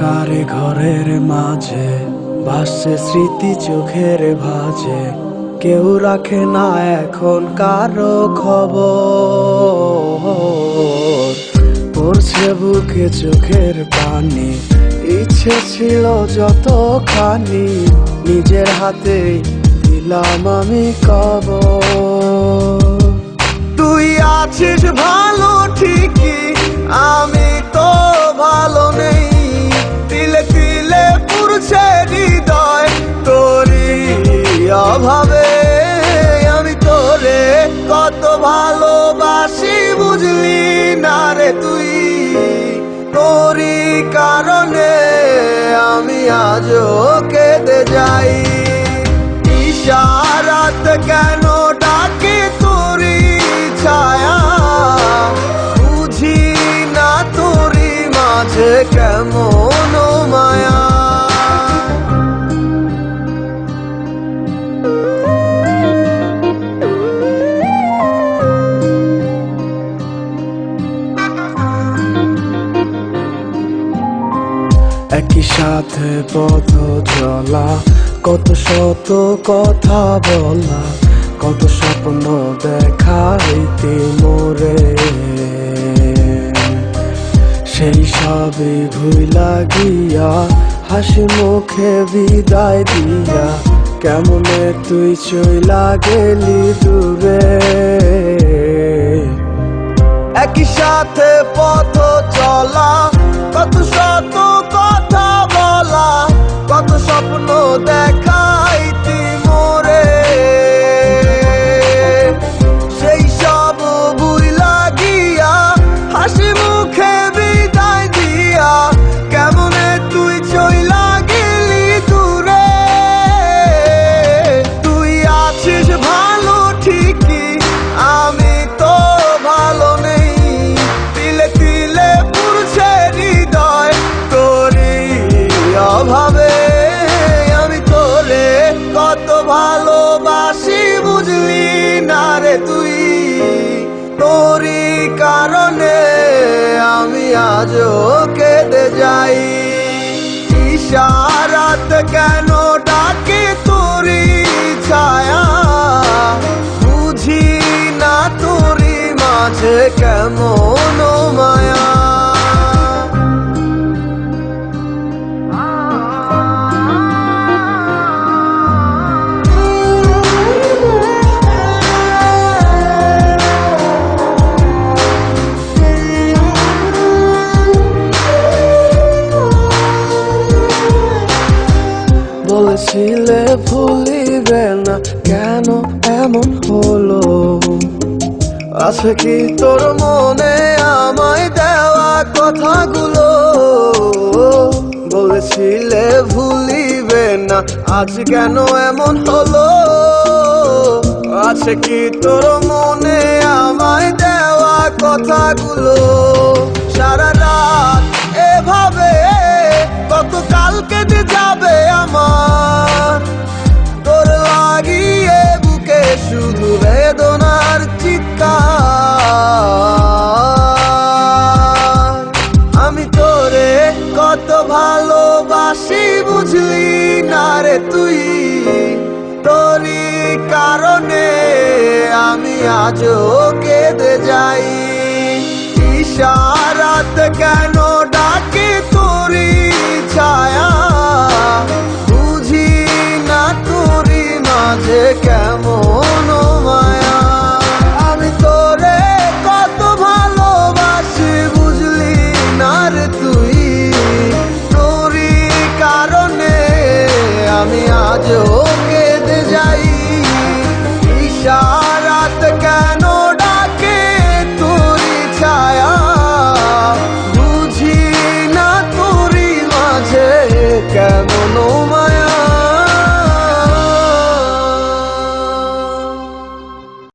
অন্ধকারে ঘরের মাঝে, ভাসছে স্মৃতি চোখের ভাজে। কেউ রাখে না এখন কারও খবর। পড়ছে বুকে চোখের পানি, ইচ্ছে ছিল যতখানি, নিজের হাতে দিলাম আমি কব তুই আছিস ভালো ঠিকই, আমি কারণে আমি আজও কেঁদে যাই। ইশারাত কেন সাথে পথ চলা, কত শত কথা বলা, কত স্বপ্ন দেখাইতে মোরে। সেই সবই ভুইলা গিয়া, হাসি মুখে বিদায় দিয়া, কেমনে তুই চইলা গেলি দূরে? একই সাথে আজও কেঁদে যাই। ইশারাত কেন ডাকে তোরি ছায়া? বুঝি না তোরি মাঝে কেমন বলেছিলে ভুলিবে না কেন এমন হলো? আছে কি তোর মনে আমায় দেওয়া কথাগুলো? বলেছিলে ভুলিবে না, আজ কেন এমন হলো? আছে কি তোর মনে আমায় দেওয়া কথাগুলো? বেদনার চিৎকার। আমি তোরে কত ভালোবাসি, বুঝলি না রে তুই? তোরই কারণে আমি আজও কেঁদে যাই। ইশারাত কেন